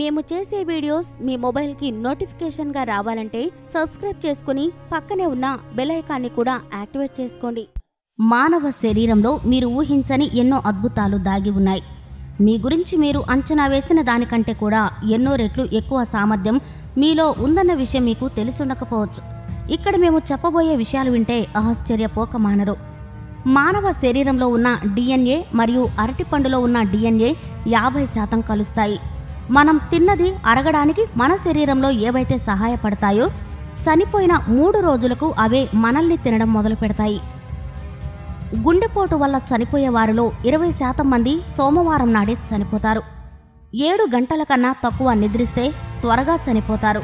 మేము చేసే వీడియోస్ మీ మొబైల్కి నోటిఫికేషన్గా రావాలంటే సబ్స్క్రైబ్ చేసుకుని పక్కనే ఉన్న బెల్ ఐకాన్ని కూడా యాక్టివేట్ చేసుకోండి. మానవ శరీరంలో మీరు ఊహించని ఎన్నో అద్భుతాలు దాగి ఉన్నాయి. మీ గురించి మీరు అంచనా వేసిన దానికంటే కూడా ఎన్నో రెట్లు ఎక్కువ సామర్థ్యం మీలో ఉందన్న విషయం మీకు తెలిసుండకపోవచ్చు. ఇక్కడ మేము చెప్పబోయే విషయాలు వింటే ఆశ్చర్యపోక మానరు. మానవ శరీరంలో ఉన్న డిఎన్ఏ మరియు అరటిపండులో ఉన్న డిఎన్ఏ యాభై శాతం కలుస్తాయి. మనం తిన్నది అరగడానికి మన శరీరంలో ఏవైతే సహాయపడతాయో చనిపోయిన మూడు రోజులకు అవే మనల్ని తినడం మొదలు పెడతాయి. గుండెపోటు వల్ల చనిపోయే వారిలో ఇరవై శాతం మంది సోమవారం నాడే చనిపోతారు. ఏడు గంటల కన్నా తక్కువ నిద్రిస్తే త్వరగా చనిపోతారు.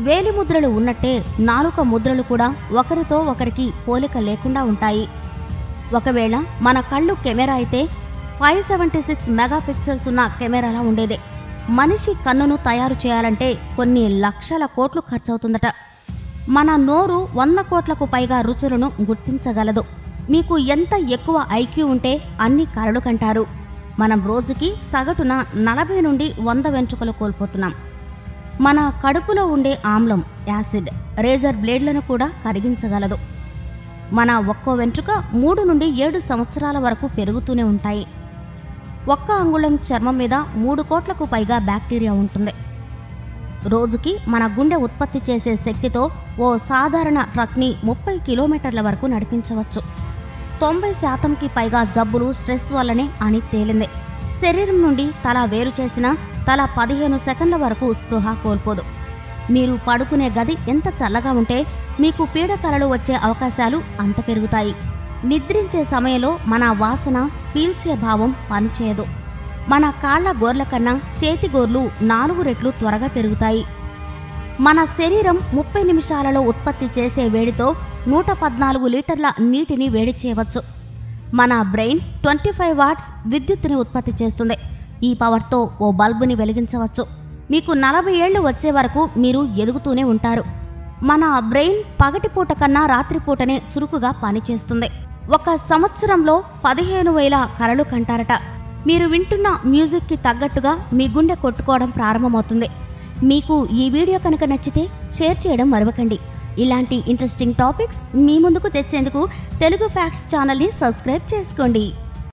వేలిముద్రలు ఉన్నట్టే నాలుక ముద్రలు కూడా ఒకరితో ఒకరికి పోలిక లేకుండా ఉంటాయి. ఒకవేళ మన కళ్ళు కెమెరా అయితే ఫైవ్ సెవెంటీ సిక్స్ మెగాపిక్సెల్స్ ఉన్న కెమెరాలా ఉండేదే. మనిషి కన్నును తయారు చేయాలంటే కొన్ని లక్షల కోట్లు ఖర్చవుతుందట. మన నోరు వంద కోట్లకు పైగా రుచులను గుర్తించగలదు. మీకు ఎంత ఎక్కువ ఐక్యూ ఉంటే అన్ని కరలు కంటారు. మనం రోజుకి సగటున నలభై నుండి వంద వెంట్రుకలు కోల్పోతున్నాం. మన కడుపులో ఉండే ఆమ్లం యాసిడ్ రేజర్ బ్లేడ్లను కూడా కరిగించగలదు. మన ఒక్కో వెంట్రుక మూడు నుండి ఏడు సంవత్సరాల వరకు పెరుగుతూనే ఉంటాయి. ఒక్క అంగుళం చర్మం మీద మూడు కోట్లకు పైగా బ్యాక్టీరియా ఉంటుంది. రోజుకి మన గుండె ఉత్పత్తి చేసే శక్తితో ఓ సాధారణ ట్రక్ని ముప్పై కిలోమీటర్ల వరకు నడిపించవచ్చు. తొంభై శాతంకి పైగా జబ్బులు స్ట్రెస్ వల్లనే అని తేలింది. శరీరం నుండి తల వేరు చేసిన తల పదిహేను సెకండ్ల వరకు స్పృహ కోల్పోదు. మీరు పడుకునే గది ఎంత చల్లగా ఉంటే మీకు పీడకలలు వచ్చే అవకాశాలు అంత పెరుగుతాయి. నిద్రించే సమయంలో మన వాసన పీల్చే భావం పనిచేయదు. మన కాళ్ళ గోర్ల కన్నా చేతి గోర్లు నాలుగు రెట్లు త్వరగా పెరుగుతాయి. మన శరీరం ముప్పై నిమిషాలలో ఉత్పత్తి చేసే వేడితో నూట పద్నాలుగు లీటర్ల నీటిని వేడి చేయవచ్చు. మన బ్రెయిన్ ట్వంటీ ఫైవ్ వాట్స్ విద్యుత్తుని ఉత్పత్తి చేస్తుంది. ఈ పవర్తో ఓ బల్బుని వెలిగించవచ్చు. మీకు నలభై ఏళ్ళు వచ్చే వరకు మీరు ఎదుగుతూనే ఉంటారు. మన బ్రెయిన్ పగటిపూట కన్నా రాత్రిపూటనే చురుకుగా పనిచేస్తుంది. ఒక సంవత్సరంలో పదిహేను వేల కలలు కంటారట. మీరు వింటున్న మ్యూజిక్కి తగ్గట్టుగా మీ గుండె కొట్టుకోవడం ప్రారంభమవుతుంది. మీకు ఈ వీడియో కనుక నచ్చితే షేర్ చేయడం మరవకండి. ఇలాంటి ఇంట్రెస్టింగ్ టాపిక్స్ మీ ముందుకు తెచ్చేందుకు తెలుగు ఫ్యాక్ట్స్ ఛానల్ని సబ్స్క్రైబ్ చేసుకోండి.